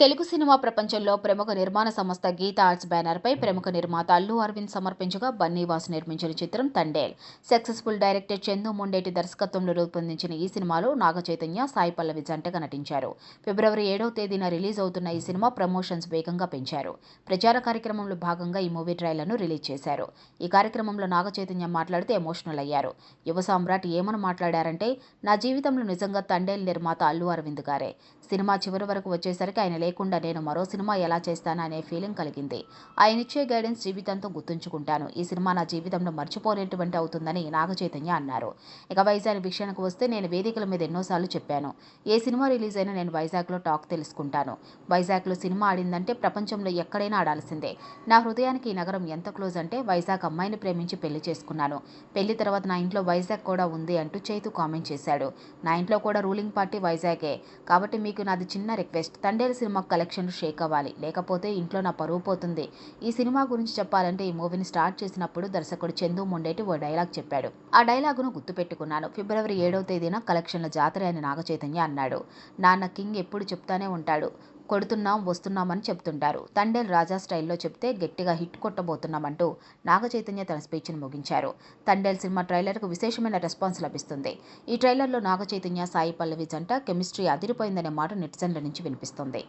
Telugu cinema ప్రపంచంలో ప్రముఖ నిర్మాణ సంస్థ గీత ఆర్ట్స్ బ్యానర్పై ప్రముఖ నిర్మాత అల్లు అరవింద్ సమర్పించగా బన్నీవాస్ నిర్మించిన చిత్రం తండేల్. సక్సెస్ఫుల్ డైరెక్టర్ చందు మొండేటి దర్శకత్వంలో రూపొందించిన ఈ సినిమాలో నాగ చైతన్య సాయి పల్లవి జంటగా నటించారు. ఫిబ్రవరి ఏడవ తేదీన రిలీజ్ అవుతున్న ఈ సినిమా ప్రమోషన్స్ వేగంగా పెంచారు. ప్రచార కార్యక్రమంలో భాగంగా ఈ మూవీ ట్రైలర్ను రిలీజ్ చేశారు. ఈ కార్యక్రమంలో నాగ చైతన్య మాట్లాడుతూ ఎమోషనల్ అయ్యారు. యువ సామ్రాట్ ఏమని మాట్లాడారంటే నా జీవితంలో నిజంగా తండేల్ నిర్మాత అల్లు అరవింద్ గారే. సినిమా చివరి వరకు వచ్చేసరికి ఆయన లేకుండా నేను మరో సినిమా ఎలా చేస్తానా అనే ఫీలింగ్ కలిగింది. ఆయన ఇచ్చే గైడెన్స్ జీవితంతో గుర్తుంచుకుంటాను. ఈ సినిమా నా జీవితంలో మర్చిపోలేటువంటి అవుతుందని నాగ చైతన్య అన్నారు. ఇక వైజాగ్ విషయానికి వస్తే నేను వేదికల మీద ఎన్నోసార్లు చెప్పాను. ఏ సినిమా రిలీజ్ అయినా నేను వైజాగ్లో టాక్ తెలుసుకుంటాను. వైజాగ్లో సినిమా ఆడిందంటే ప్రపంచంలో ఎక్కడైనా ఆడాల్సిందే. నా హృదయానికి ఈ నగరం ఎంత క్లోజ్ అంటే వైజాగ్ అమ్మాయిని ప్రేమించి పెళ్ళి చేసుకున్నాను. పెళ్ళి తర్వాత నా ఇంట్లో వైజాగ్ కూడా ఉంది అంటూ చైతు కామెంట్ చేశాడు. నా ఇంట్లో కూడా రూలింగ్ పార్టీ వైజాగే. కాబట్టి మీకు నాది చిన్న request. Thandel cinema collection shake అవ్వాలి. లేకపోతే ఇంట్లో నా పరువు పోతుంది. ఈ సినిమా గురించి చెప్పాలంటే ఈ మూవీని స్టార్ట్ చేసినప్పుడు దర్శకుడు చందు మొండేటి ఓ డైలాగ్ చెప్పాడు. ఆ డైలాగును గుర్తుపెట్టుకున్నాను. ఫిబ్రవరి ఏడవ తేదీన కలెక్షన్ల జాతర అని నాగచైతన్య అన్నాడు. నాన్న కింగ్ ఎప్పుడు చెప్తానే ఉంటాడు. కొడుతున్నాం వస్తున్నామని చెప్తుంటారు. తండేల్ రాజా స్టైల్లో చెప్తే గట్టిగా హిట్ కొట్టబోతున్నామంటూ నాగ చైతన్య తన స్పీచ్ను ముగించారు. తండేల్ సినిమా ట్రైలర్కు విశేషమైన రెస్పాన్స్ లభిస్తుంది. ఈ ట్రైలర్లో నాగ చైతన్య సాయి పల్లవి జంట కెమిస్ట్రీ అదిరిపోయిందనే మాట నెటిజన్ల నుంచి వినిపిస్తుంది.